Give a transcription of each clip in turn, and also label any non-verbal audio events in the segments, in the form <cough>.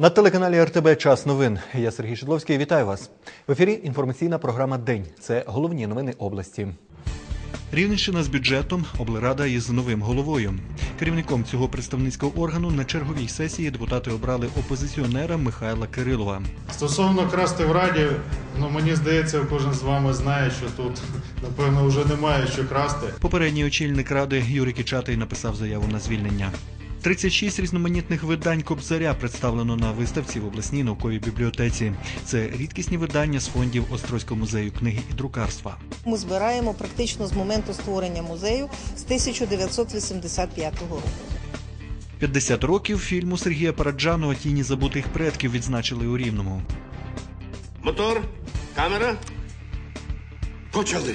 На телеканалі РТБ Час новин. Я Сергій Шедловський. Вітаю вас. В ефірі інформаційна програма День. Це головні новини області. Рівненщина з бюджетом, облрада із новим головою. Керівником цього представницького органу на черговій сесії депутати обрали опозиціонера Михайла Кирилова. Стосовно красти в раді, ну мені здається, кожен з вами знає, що тут напевно вже немає що красти. Попередній очільник ради Юрій Кічатий написав заяву на звільнення. 36 різноманітних видань Кобзаря представлено на виставці в обласній науковій бібліотеці. Це рідкісні видання з фондів Острозького музею книги і друкарства. Ми збираємо практично з моменту створення музею з 1985 року. 50 років фільму Сергія Параджанова Тіні забутих предків відзначили у Рівному. Мотор, камера. Почали.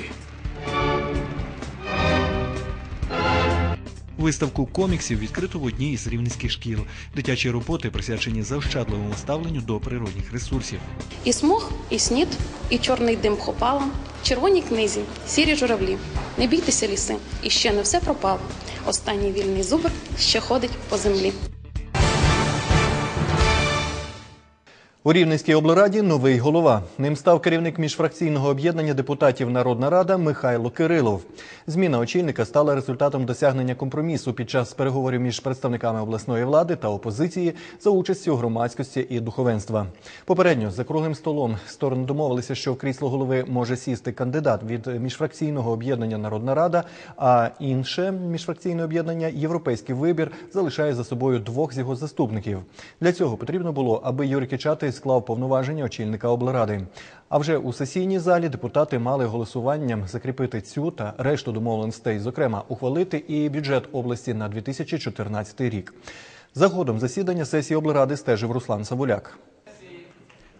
Виставку коміксів відкрито в одній із рівненських шкіл. Дитячі роботи присвячені заощадливому ставленню до природних ресурсів. І смог, і снід, і чорний дим хопала, червоні книзі, сірі журавлі. Не бійтеся ліси, і ще не все пропало. Останній вільний зубр ще ходить по землі. У Рівненській облраді новий голова. Ним став керівник міжфракційного об'єднання депутатів Народна Рада Михайло Кирилов. Зміна очільника стала результатом досягнення компромісу під час переговорів між представниками обласної влади та опозиції за участю громадськості і духовенства. Попередньо за круглим столом сторони домовилися, що в крісло голови може сісти кандидат від міжфракційного об'єднання Народна Рада, а інше міжфракційне об'єднання Європейський вибір залишає за собою двох з його заступників. Для цього потрібно було, аби Юрій Кичатий склав повноваження очільника облради. А вже у сесійній залі депутати мали голосуванням закріпити цю та решту домовленостей, зокрема ухвалити і бюджет області на 2014 рік. За ходом засідання сесії облради стежив Руслан Савуляк.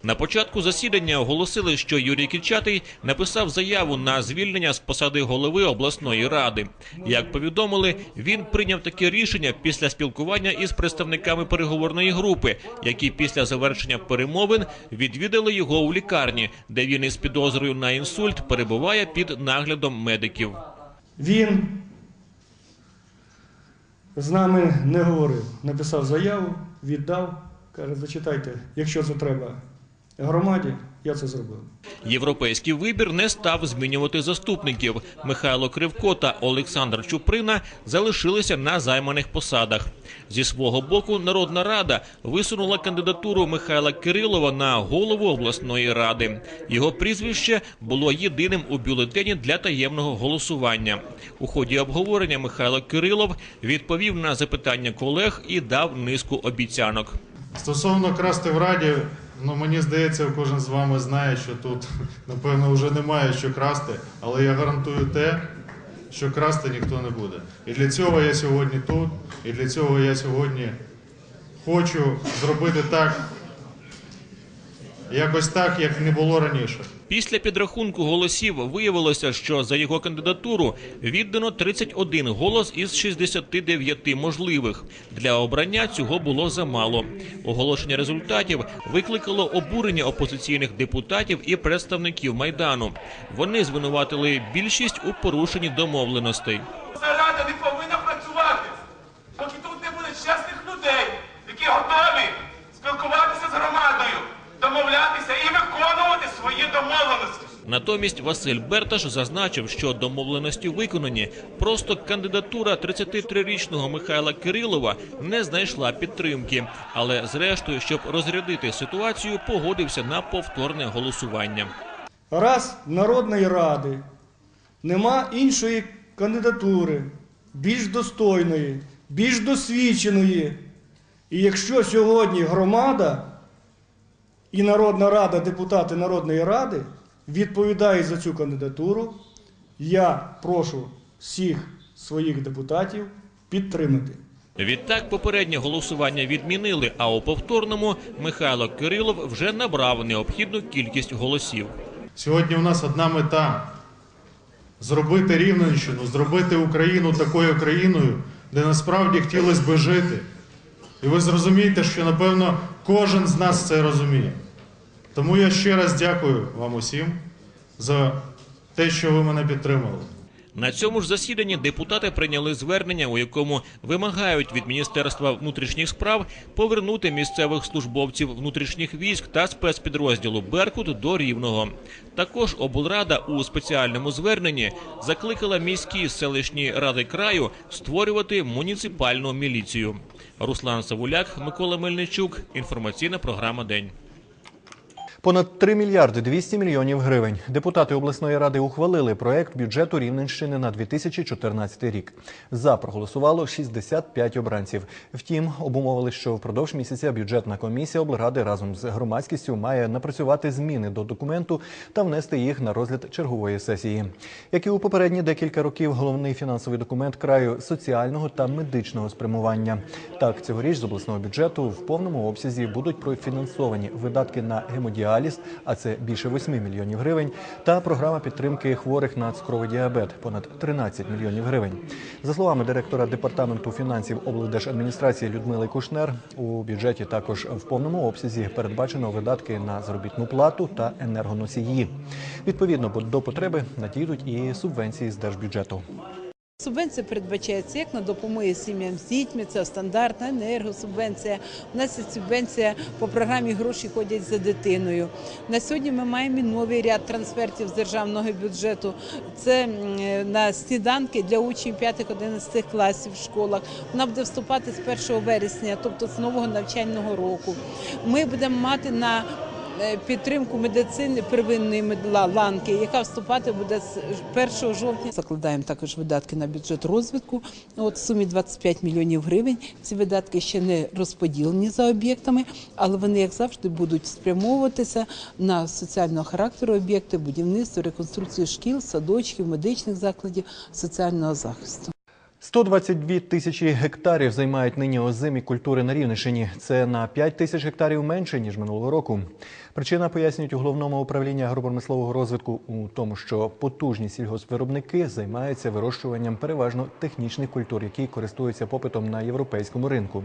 На початку засідання оголосили, що Юрій Кільчатий написав заяву на звільнення з посади голови обласної ради. Як повідомили, він прийняв таке рішення після спілкування із представниками переговорної групи, які після завершення перемовин відвідали його у лікарні, де він із підозрою на інсульт перебуває під наглядом медиків. Він з нами не говорив. Написав заяву, віддав, каже, зачитайте, якщо це треба громаді, я це зробив. Європейський вибір не став змінювати заступників. Михайло Кривко та Олександр Чуприна залишилися на займаних посадах. Зі свого боку, Народна рада висунула кандидатуру Михайла Кирилова на голову обласної ради. Його прізвище було єдиним у бюлетені для таємного голосування. У ході обговорення Михайло Кирилов відповів на запитання колег і дав низку обіцянок. Стосовно красти в раді, ну мені здається, кожен з вами знає, що тут <laughs> напевно вже немає що красти, але я гарантую те, що красти ніхто не буде. І для цього я сьогодні тут, і для цього я сьогодні хочу зробити так, якось так, як не було раніше. Після підрахунку голосів виявилося, що за його кандидатуру віддано 31 голос із 69 можливих. Для обрання цього було замало. Оголошення результатів викликало обурення опозиційних депутатів і представників майдану. Вони звинуватили більшість у порушенні домовленостей. Рада не повинна працювати, поки тут не буде чесних людей, які готові спілкуватися з громадою, домовлятися і свої домовленості. Натомість Василь Берташ зазначив, що домовленості виконані. Просто кандидатура 33-річного Михайла Кирилова не знайшла підтримки. Але зрештою, щоб розрядити ситуацію, погодився на повторне голосування. Раз Народної ради нема іншої кандидатури, більш достойної, більш досвідченої. І якщо сьогодні громада і Народна рада, депутати Народної ради відповідають за цю кандидатуру, я прошу всіх своїх депутатів підтримати. Відтак попереднє голосування відмінили, а у повторному Михайло Кирилов вже набрав необхідну кількість голосів. Сьогодні у нас одна мета зробити Рівненщину, зробити Україну такою країною, де насправді хотілося би жити. І ви зрозумієте, що напевно кожен з нас це розуміє. Тому я ще раз дякую вам усім за те, що ви мене підтримали. На цьому ж засіданні депутати прийняли звернення, у якому вимагають від Міністерства внутрішніх справ повернути місцевих службовців внутрішніх військ та спецпідрозділу Беркут до Рівного. Також облрада у спеціальному зверненні закликала міські селищні ради краю створювати муніципальну міліцію. Руслан Савуляк, Микола Мельничук. Інформаційна програма День. Понад 3 мільярди 200 мільйонів гривень. Депутати обласної ради ухвалили проект бюджету Рівненщини на 2014 рік. За проголосувало 65 обранців. Втім, обумовили, що впродовж місяця бюджетна комісія облради разом з громадськістю має напрацювати зміни до документу та внести їх на розгляд чергової сесії. Як і у попередні декілька років, головний фінансовий документ краю соціального та медичного спрямування. Так, цьогоріч з обласного бюджету в повному обсязі будуть профінансовані видатки на гемодіаліз, а це більше 8 мільйонів гривень, та програма підтримки хворих на цукровий діабет понад 13 мільйонів гривень. За словами директора департаменту фінансів облдержадміністрації Людмили Кушнер, у бюджеті також в повному обсязі передбачено видатки на заробітну плату та енергоносії. Відповідно, до потреби надійдуть і субвенції з держбюджету. Субвенція передбачається як на допомоги сім'ям з дітьми, це стандартна енергосубвенція. У нас є субвенція по програмі гроші ходять за дитиною. На сьогодні ми маємо новий ряд трансфертів з державного бюджету. Це е, на сніданки для учнів 5-11 класів в школах. Вона буде вступати з 1 вересня, тобто з нового навчального року. Ми будемо мати на підтримку медицини первинної ланки, яка вступати буде з 1 жовтня. Закладаємо також видатки на бюджет розвитку. От в сумі 25 мільйонів гривень. Ці видатки ще не розподілені за об'єктами, але вони, як завжди, будуть спрямовуватися на соціального характеру об'єкти, будівництво, реконструкцію шкіл, садочків, медичних закладів, соціального захисту. 122 тисячі гектарів займають нині озимі культури на Рівненщині. Це на 5 тисяч гектарів менше ніж минулого року. Причина пояснюють у головному управлінні агропромислового розвитку у тому, що потужні сільгоспвиробники займаються вирощуванням переважно технічних культур, які користуються попитом на європейському ринку.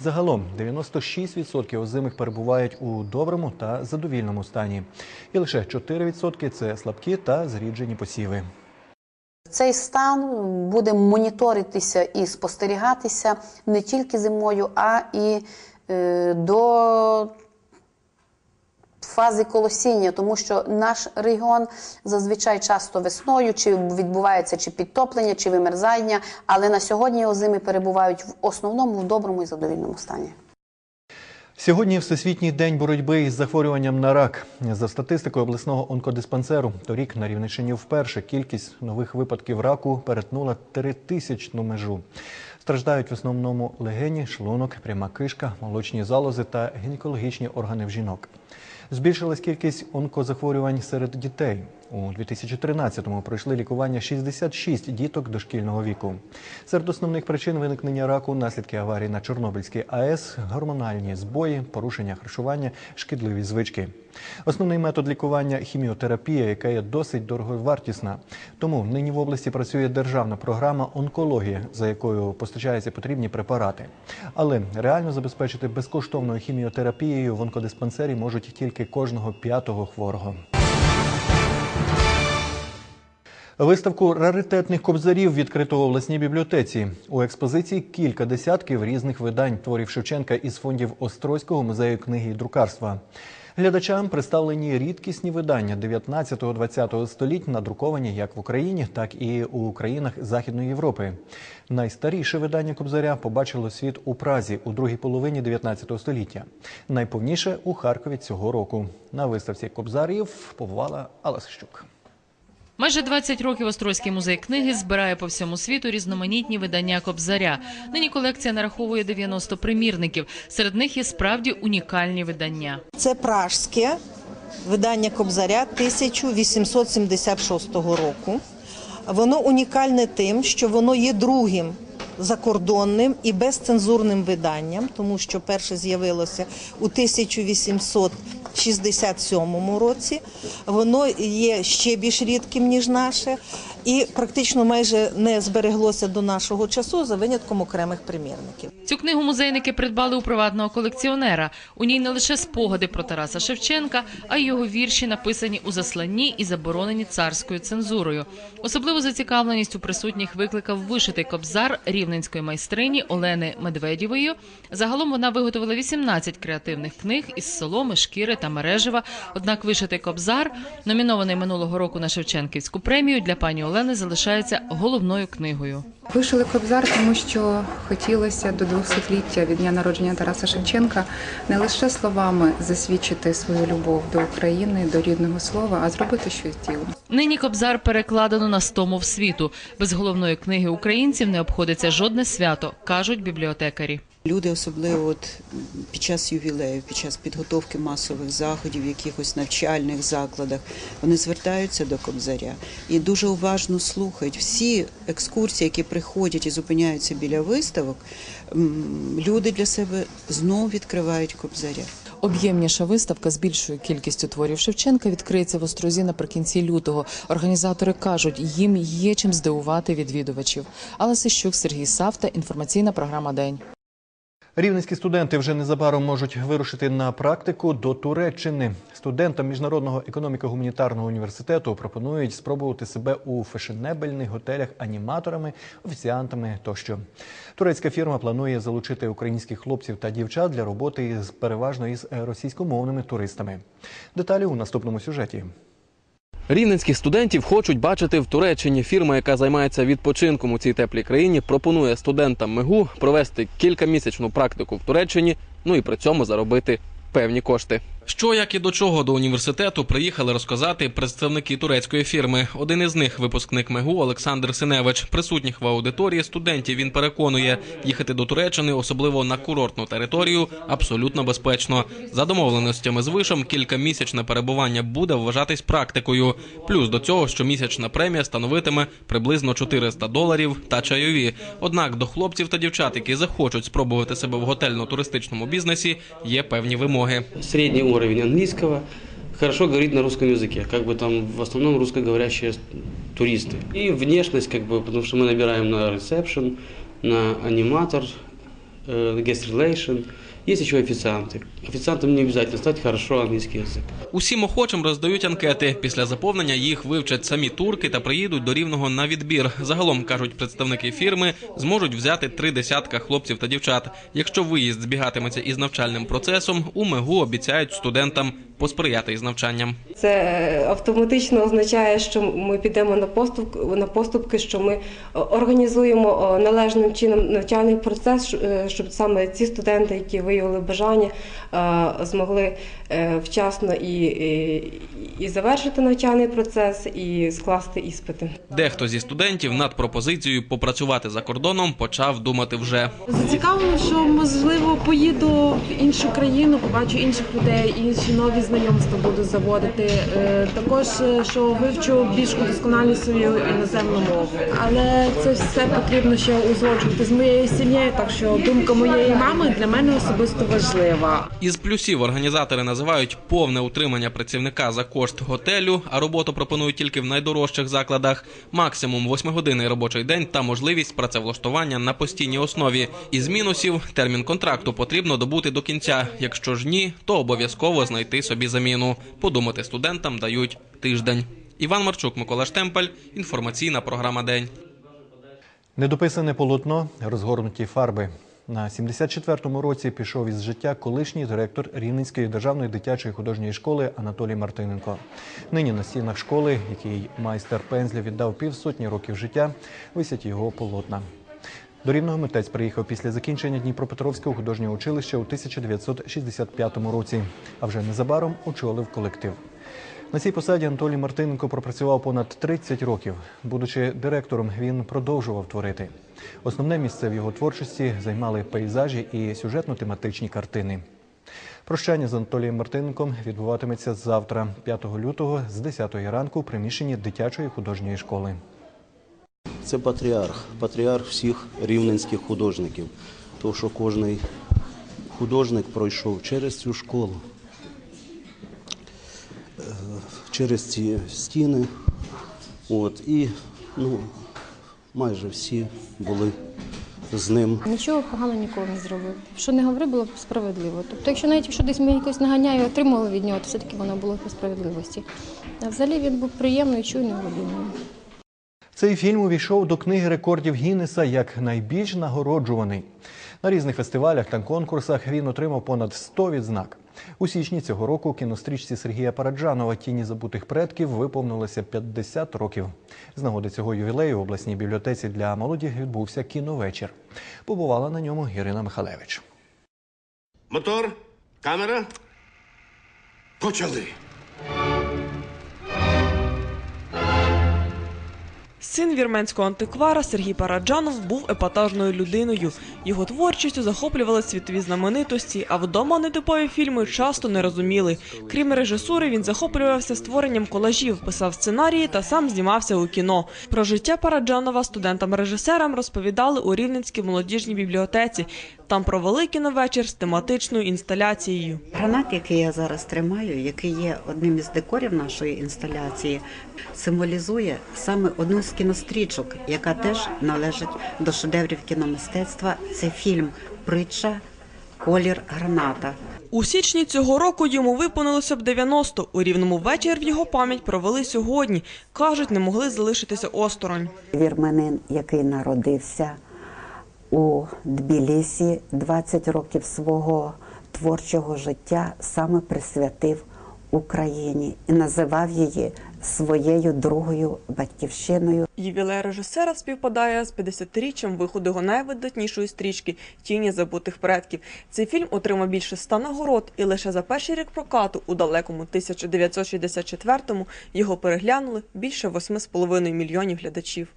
Загалом 96% озимих перебувають у доброму та задовільному стані, і лише 4% – це слабкі та зріджені посіви. Цей стан буде моніторитися і спостерігатися не тільки зимою, а і е, до фази колосіння, тому що наш регіон зазвичай часто весною чи відбувається чи підтоплення, чи вимерзання, але на сьогодні озими перебувають в основному в доброму і задовільному стані. Сьогодні Всесвітній день боротьби із захворюванням на рак. За статистикою обласного онкодиспансеру, торік на Рівненщині вперше кількість нових випадків раку перетнула тритисячну межу. Страждають в основному легені, шлунок, пряма кишка, молочні залози та гінекологічні органи в жінок. Збільшилась кількість онкозахворювань серед дітей. У 2013-му пройшли лікування 66 діток дошкільного віку. Серед основних причин виникнення раку наслідки аварії на Чорнобильській АЕС, гормональні збої, порушення харчування, шкідливі звички. Основний метод лікування хіміотерапія, яка є досить дороговартісна. Тому нині в області працює державна програма онкологія, за якою постачаються потрібні препарати. Але реально забезпечити безкоштовною хіміотерапією в онкодиспансері можуть тільки кожного п'ятого хворого. Виставку раритетних кобзарів відкрито в обласній бібліотеці. У експозиції кілька десятків різних видань творів Шевченка із фондів Острозького музею книги і друкарства. Глядачам представлені рідкісні видання 19-20 століть, надруковані як в Україні, так і у країнах Західної Європи. Найстаріше видання Кобзаря побачило світ у Празі у другій половині 19 століття. Найповніше у Харкові цього року. На виставці Кобзарів побувала Алла Сищук. Майже 20 років Острозький музей книги збирає по всьому світу різноманітні видання Кобзаря. Нині колекція нараховує 90 примірників. Серед них є справді унікальні видання. Це пражське видання Кобзаря 1876 року. Воно унікальне тим, що воно є другим закордонним і безцензурним виданням, тому що перше з'явилося у 1867 році. Воно є ще більш рідким, ніж наше. І практично майже не збереглося до нашого часу за винятком окремих примірників. Цю книгу музейники придбали у приватного колекціонера. У ній не лише спогади про Тараса Шевченка, а й його вірші написані у засланні і заборонені царською цензурою. Особливу зацікавленість у присутніх викликав вишитий кобзар рівненської майстрині Олени Медведєвої. Загалом вона виготовила 18 креативних книг із соломи, шкіри та мережева. Однак вишитий кобзар, номінований минулого року на Шевченківську премію, для пані Олени залишається головною книгою. Вишили кобзар, тому що хотілося до 200-ліття від дня народження Тараса Шевченка не лише словами засвідчити свою любов до України, до рідного слова, а зробити щось ділом. Нині кобзар перекладено на сто мов світу. Без головної книги українців не обходиться жодне свято, кажуть бібліотекарі. Люди, особливо от під час ювілеїв, під час підготовки масових заходів, якихось навчальних закладах, вони звертаються до кобзаря і дуже уважно слухають всі екскурсії, які приходять і зупиняються біля виставок. Люди для себе знову відкривають кобзаря. Об'ємніша виставка з більшою кількістю творів Шевченка відкриється в Острозі наприкінці лютого. Організатори кажуть, їм є чим здивувати відвідувачів. Алла Сищук, Сергій Савта. Інформаційна програма День. Рівненські студенти вже незабаром можуть вирушити на практику до Туреччини. Студентам міжнародного економіко-гуманітарного університету пропонують спробувати себе у фешенебельних готелях аніматорами, офіціантами тощо. Турецька фірма планує залучити українських хлопців та дівчат для роботи із переважно із російськомовними туристами. Деталі у наступному сюжеті. Рівненських студентів хочуть бачити в Туреччині. Фірма, яка займається відпочинком у цій теплій країні, пропонує студентам МИГУ провести кількамісячну практику в Туреччині, ну і при цьому заробити певні кошти. Що як і до чого до університету приїхали розказати представники турецької фірми. Один із них, випускник МЕГУ Олександр Синевич. Присутніх в аудиторії студентів він переконує, їхати до Туреччини, особливо на курортну територію, абсолютно безпечно. За домовленостями з вишом, кількамісячне перебування буде вважатись практикою. Плюс до цього щомісячна премія становитиме приблизно 400 доларів та чайові. Однак до хлопців та дівчат, які захочуть спробувати себе в готельно-туристичному бізнесі, є певні вимоги. средний уровень английского, хорошо говорит на русском языке, как бы там в основном русскоговорящие туристы. И внешность, как бы, потому что мы набираем на ресепшн, на аниматор, э, guest relation. Есть еще официанты. Официантам не обязательно знать хорошо английский язык. Усім охочим роздають анкети. Після заповнення їх вивчать самі турки та приїдуть до рівного на відбір. Загалом кажуть представники фірми, зможуть взяти три десятка хлопців та дівчат. Якщо виїзд збігатиметься із навчальним процесом, у МЕГУ обіцяють студентам посприяти із навчанням. Це автоматично означає, що ми підемо на поступ на поступки, що ми організуємо е, належним чином навчальний процес, е, щоб саме ці студенти, які виявили бажання, е, змогли вчасно і, і, і завершити навчальний процес, і скласти іспити. Дехто зі студентів над пропозицією попрацювати за кордоном почав думати вже. Зацікавлено, що можливо поїду в іншу країну, побачу інших людей, інші нові знайомства буду заводити. Е, Також е, що вивчу більш удосконалю свою іноземну мову. Але це все потрібно ще узгоджувати з моєю сім'єю. Так що думка моєї мами для мене особисто важлива. Із плюсів організатори називають повне утримання працівника за кошт готелю, а роботу пропонують тільки в найдорожчих закладах. Максимум восьмигодинний робочий день та можливість працевлаштування на постійній основі. Із мінусів термін контракту потрібно добути до кінця. Якщо ж ні, то обов'язково знайти собі заміну. Подумати студентам дають тиждень. Іван Марчук, Микола Штемпель. Інформаційна програма День. Недописане полотно, розгорнуті фарби. На 74-му році пішов із життя колишній директор Рівненської державної дитячої художньої школи Анатолій Мартиненко. Нині на стінах школи, який майстер пензля віддав півсотні років життя, висять його полотна. До Рівного митець приїхав після закінчення Дніпропетровського художнього училища у 1965 році, а вже незабаром очолив колектив. На цій посаді Анатолій Мартиненко пропрацював понад 30 років. Будучи директором, він продовжував творити. Основне місце в його творчості займали пейзажі і сюжетно-тематичні картини. Прощання з Анатолієм Мартиненком відбуватиметься завтра, 5 лютого, з 10 ранку, в приміщенні дитячої художньої школи. Це патріарх, патріарх всіх рівненських художників. Тому що кожен художник пройшов через цю школу, е, через ці стіни. От, і Ну, майже всі були з ним. Нічого поганого ніколи не зробив. Що не говорив, було справедливо. Тобто, якщо навіть якщо десь ми якось наганяю і отримували від нього, то все-таки воно було по справедливості. А взагалі він був приємною, чуйною людиною. Цей фільм увійшов до книги рекордів Гіннеса як найбільш нагороджуваний. На різних фестивалях та конкурсах він отримав понад 100 відзнак. У січні цього року кінострічці Сергія Параджанова Тіні забутих предків виповнилося 50 років. З нагоди цього ювілею в обласній бібліотеці для молоді відбувся кіновечір. Побувала на ньому Ірина Михалевич. Мотор, камера. Почали. Син вірменського антиквара Сергій Параджанов був епатажною людиною. Його творчістю захоплювали світові знаменитості, а вдома нетипові фільми часто не розуміли. Крім режисури, він захоплювався створенням колажів, писав сценарії та сам знімався у кіно. Про життя Параджанова студентам-режисерам розповідали у Рівненській молодіжній бібліотеці. Там провели кіновечір з тематичною інсталяцією. Гранат, який я зараз тримаю, який є одним із декорів нашої інсталяції, символізує саме одну з кінострічок, яка теж належить до шедеврів кіномистецтва. Це фільм Притча Колір граната. У січні цього року йому виповнилося б 90. У рівному вечір в його пам'ять провели сьогодні. Кажуть, не могли залишитися осторонь. Вірменин, який народився у Тбілісі, 20 років свого творчого життя саме присвятив Україні і називав її своєю другою батьківщиною. Ювілей режисера співпадає з 50-річчям виходу його найвидатнішої стрічки Тіні забутих предків. Цей фільм отримав більше ста нагород, і лише за перший рік прокату у далекому 1964-му його переглянули більше 8,5 мільйонів глядачів.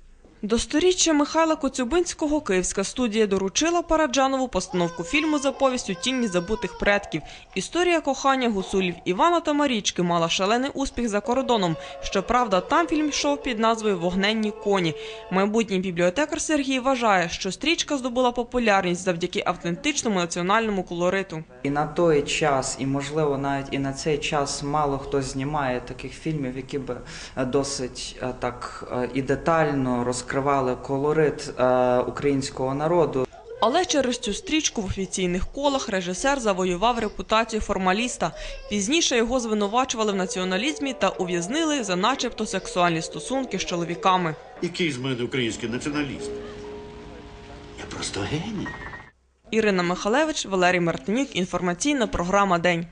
До сторіччя Михайла Коцюбинського київська студія доручила Параджанову постановку фільму за повістю Тіні забутих предків. Історія кохання гусулів Івана та Марічки мала шалений успіх за кордоном. Щоправда, там фільм йшов під назвою Вогненні коні. Майбутній бібліотекар Сергій вважає, що стрічка здобула популярність завдяки автентичному національному колориту. І на той час, і можливо навіть і на цей час мало хто знімає таких фільмів, які б е, досить е, так е, і детально розкривали колорит е, українського народу. Але через цю стрічку в офіційних колах режисер завоював репутацію формаліста. Пізніше його звинувачували в націоналізмі та ув'язнили за начебто сексуальні стосунки з чоловіками. Який з мене український націоналіст? Я просто геній. Ірина Михалевич, Валерій Мартинюк. Інформаційна програма День.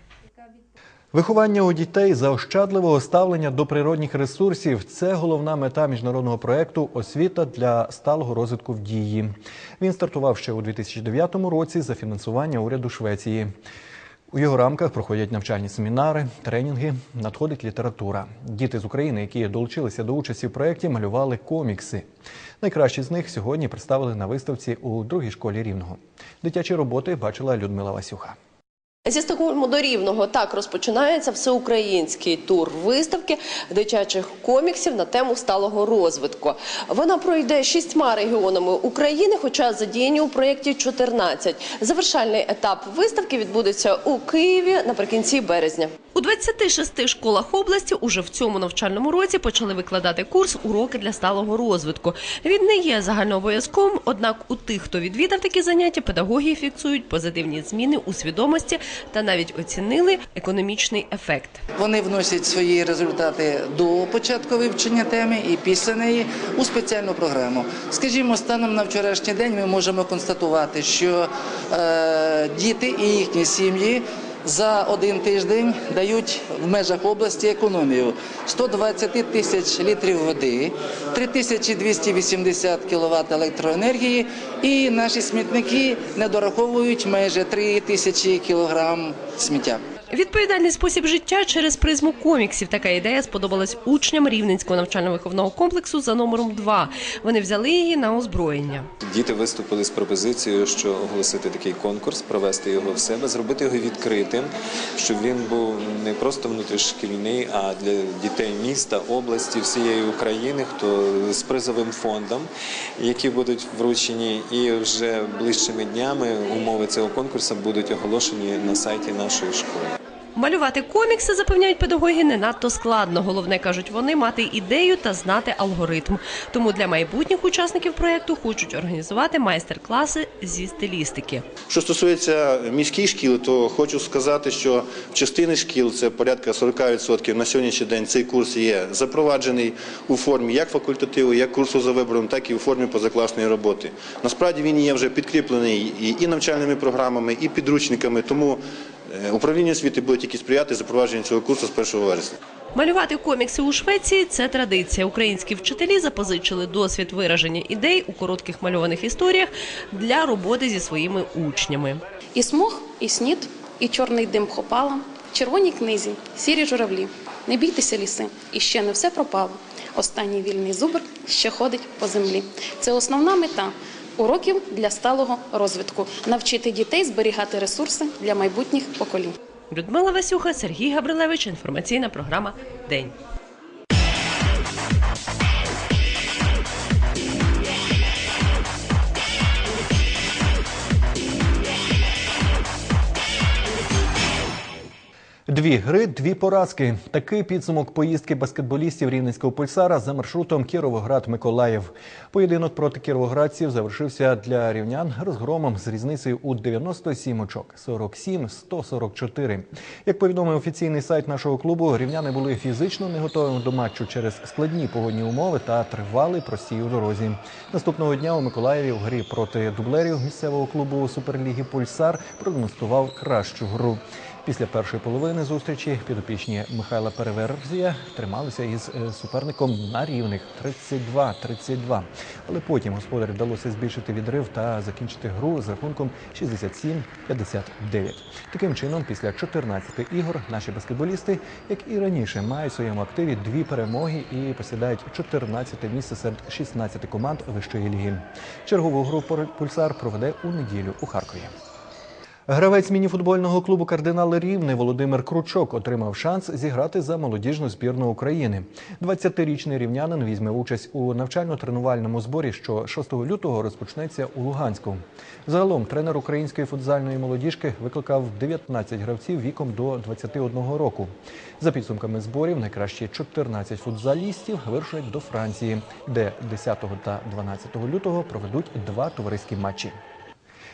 Виховання у дітей заощадливого ставлення до природних ресурсів це головна мета міжнародного проєкту Освіта для сталого розвитку в дії. Він стартував ще у 2009 році за фінансування уряду Швеції. У його рамках проходять навчальні семінари, тренінги, надходить література. Діти з України, які долучилися до участі в проєкті, малювали комікси. Найкращі з них сьогодні представили на виставці у другій школі Рівного. Дитячі роботи бачила Людмила Васюха. Зі Стокгольму до Рівного так розпочинається всеукраїнський тур виставки дитячих коміксів на тему сталого розвитку. Вона пройде шістьма регіонами України, хоча задіяні у проєкті 14. Завершальний етап виставки відбудеться у Києві наприкінці березня. У 26 школах області уже в цьому навчальному році почали викладати курс уроки для сталого розвитку. Він не є загальнообов'язковим, однак у тих, хто відвідав такі заняття, педагоги фіксують позитивні зміни у свідомості та навіть оцінили економічний ефект. Вони вносять свої результати до початку вивчення теми і після неї у спеціальну програму. Скажімо, станом на вчорашній день ми можемо констатувати, що е, діти і їхні сім'ї. За один тиждень дають в межах області економію 120 тисяч літрів води, 3280 кВт електроенергії, і наші смітники не дораховують майже 3 тисячі кілограм сміття. Відповідальний спосіб життя через призму коміксів. Така ідея сподобалась учням Рівненського навчально-виховного комплексу за номером 2. Вони взяли її на озброєння. Діти виступили з пропозицією, що оголосити такий конкурс, провести його в себе, зробити його відкритим, щоб він був не просто внутрішкільний, а для дітей міста, області, всієї України, хто з призовим фондом, які будуть вручені, і вже ближчими днями умови цього конкурсу будуть оголошені на сайті нашої школи. Малювати комікси, запевняють педагоги, не надто складно. Головне, кажуть вони, мати ідею та знати алгоритм. Тому для майбутніх учасників проєкту хочуть організувати майстер-класи зі стилістики. Що стосується міських шкіл, то хочу сказати, що частини шкіл це порядка 40% на сьогоднішній день цей курс є запроваджений у формі як факультативу, як курсу за вибором, так і у формі позакласної роботи. Насправді він є вже підкріплений і, навчальними програмами, і підручниками. Тому управління освіти буде тільки сприяти запровадженню цього курсу з 1 вересня. Малювати комікси у Швеції це традиція. Українські вчителі запозичили досвід вираження ідей у коротких мальованих історіях для роботи зі своїми учнями. І смог, і снід, і чорний дим хопала, в червоній книзі, сірі журавлі. Не бійтеся ліси, і ще не все пропало. Останній вільний зубр ще ходить по землі. Це основна мета уроків для сталого розвитку навчити дітей зберігати ресурси для майбутніх поколінь. Людмила Васюха, Сергій Габрилевич. Інформаційна програма День. Дві гри, дві поразки. Такий підсумок поїздки баскетболістів рівненського пульсара за маршрутом Кіровоград-Миколаїв. Поєдинок проти кіровоградців завершився для рівнян розгромом з різницею у 97 очок 47-144. Як повідомив офіційний сайт нашого клубу, рівняни були фізично не готовими до матчу через складні погодні умови та тривалий простій у дорозі. Наступного дня у Миколаєві в грі проти дублерів місцевого клубу Суперліги Пульсар продемонстрував кращу гру. Після першої половини зустрічі підопічні Михайла Переверзія трималися із е, суперником на рівних 32-32. Але потім господарі вдалося збільшити відрив та закінчити гру з рахунком 67-59. Таким чином, після 14 ігор наші баскетболісти, як і раніше, мають в своєму активі дві перемоги і посідають 14 місце серед 16 команд вищої ліги. Чергову гру пульсар проведе у неділю у Харкові. Гравець мініфутбольного клубу Кардинали Рівне Володимир Кручок отримав шанс зіграти за молодіжну збірну України. 20-річний рівнянин візьме участь у навчально-тренувальному зборі, що 6 лютого розпочнеться у Луганську. Загалом тренер української футзальної молодіжки викликав 19 гравців віком до 21 року. За підсумками зборів, найкращі 14 футзалістів вирушать до Франції, де 10 та 12 лютого проведуть два товариські матчі.